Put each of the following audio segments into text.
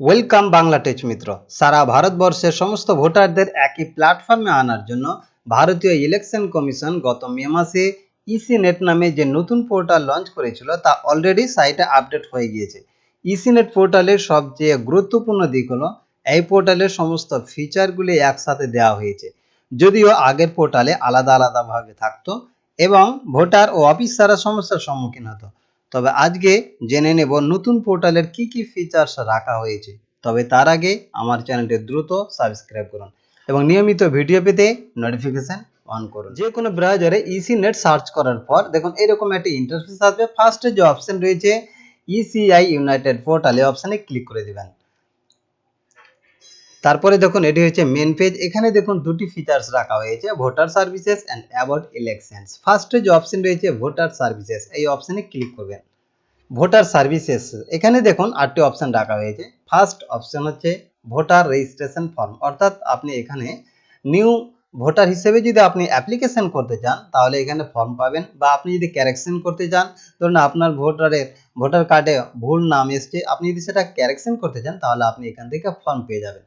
Welcome Bangla tech Mitra সারা ভারতবর্ষের সমস্ত ভোটারদের একই প্ল্যাটফর্মে আনার জন্য ভারতীয় ইলেকশন কমিশন গত মে মাসে ইসি নেট নামে যে নতুন পোর্টাল লঞ্চ করেছিল, তা অলরেডি সাইটে আপডেট হয়ে গিয়েছে। ইসি নেট পোর্টালের সবচেয়ে গুরুত্বপূর্ণ দিক হলো, এই পোর্টালের সমস্ত ফিচারগুলি একসাথে দেওয়া হয়েছে। যদিও আগের পোর্টালে আলাদা আলাদাভাবে থাকতো এবং ভোটার ও অফিসাররা সমস্যার সম্মুখীন হতো। তবে আজকে জেনে নেব নতুন পোর্টালের কি কি ফিচার্স রাখা হয়েছে। তবে তার আগে আমার চ্যানেলটি দ্রুত সাবস্ক্রাইব করুন এবং নিয়মিত ভিডিও পেতে নোটিফিকেশন অন করুন। যে কোনো ব্রাউজারে ইসি নেট সার্চ করার পর দেখুন এরকম একটি ইন্টারফেস আসবে। ফার্স্টে যে অপশান রয়েছে ইসিআই ইউনাইটেড পোর্টালে অপশানে ক্লিক করে দিবেন। তারপরে দেখুন, এটি হচ্ছে মেন পেজ এখানে দেখুন, দুটি ফিচার্স রাখা হয়েছে voter services and about elections ফার্স্টে যে অপশন রয়েছে ভোটার সার্ভিসেস এই অপশানে ক্লিক করবেন। ভোটার সার্ভিসেস এখানে দেখুন, আটটি অপশন রাখা হয়েছে। ফার্স্ট অপশন হচ্ছে ভোটার রেজিস্ট্রেশন ফর্ম অর্থাৎ আপনি এখানে নিউ ভোটার হিসেবে যদি আপনি অ্যাপ্লিকেশন করতে চান, তাহলে এখানে ফর্ম পাবেন। বা আপনি যদি ক্যারেকশন করতে চান, ধরুন আপনার ভোটারের ভোটার কার্ডে ভুল নাম এসছে, আপনি যদি সেটা ক্যারেকশন করতে চান, তাহলে আপনি এখান থেকে ফর্ম পেয়ে যাবেন।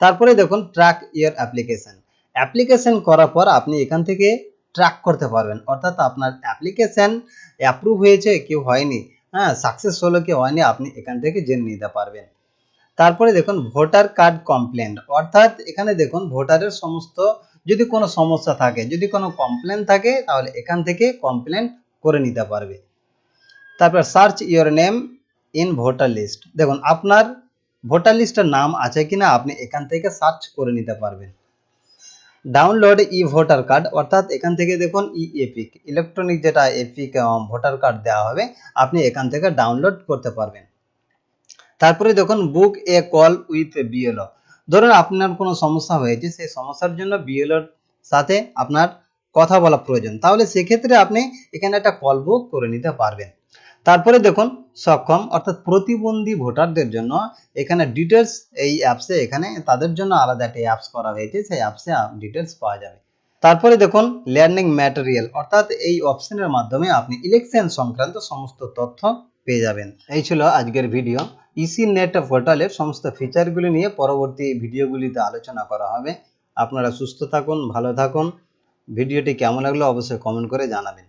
তারপরে দেখুন ট্র্যাক ইয়ার অ্যাপ্লিকেশন অ্যাপ্লিকেশন করার পর আপনি এখান থেকে ট্র্যাক করতে পারবেন। অর্থাৎ আপনার অ্যাপ্লিকেশন অ্যাপ্রুভ হয়েছে কি হয়নি। হ্যাঁ সাকসেস হলো কি হয়নি, আপনি এখান থেকে জেনে নিতে পারবেন। তারপরে দেখুন ভোটার কার্ড কমপ্লেন অর্থাৎ এখানে দেখুন ভোটারের সমস্ত, যদি কোনো সমস্যা থাকে, যদি কোনো কমপ্লেন থাকে, তাহলে এখান থেকে কমপ্লেন করে নিতে পারবে। তারপর search your name in voter list দেখুন, আপনার ভোটার লিস্টের নাম আছে কিনা আপনি এখান থেকে সার্চ করে নিতে পারবেন। ডাউনলোড ই ভোটার কার্ড অর্থাৎ এখান থেকে দেখুন ই এপিক ইলেকট্রনিক যেটা এপিক ভোটার কার্ড দেওয়া হবে, আপনি এখান থেকে ডাউনলোড করতে পারবেন। তারপরে দেখুন book a call with BLO ধরুন আপনার কোনো সমস্যা হয়েছে, সেই সমস্যার জন্য বিএলওর সাথে আপনার কথা বলা প্রয়োজন। তাহলে সেক্ষেত্রে আপনি এখানে একটা কল বুক করে নিতে পারবেন। তারপরে দেখুন, সক্ষম অর্থাৎ প্রতিবন্ধী ভোটারদের জন্য এখানে ডিটেলস এই অ্যাপসে এখানে তাদের জন্য আলাদা একটা অ্যাপস করা হয়েছে, সেই অ্যাপসে ডিটেলস পাওয়া যাবে। তারপরে দেখুন লার্নিং ম্যাটেরিয়াল অর্থাৎ এই অপশনের মাধ্যমে আপনি ইলেকশন সংক্রান্ত সমস্ত তথ্য পেয়ে যাবেন। এই ছিল আজকের ভিডিও ইসি নেট পোর্টালের সমস্ত ফিচারগুলি নিয়ে পরবর্তী ভিডিওগুলিতে আলোচনা করা হবে। আপনারা সুস্থ থাকুন, ভালো থাকুন। ভিডিওটি কেমন লাগল অবশ্যই কমেন্ট করে জানাবেন।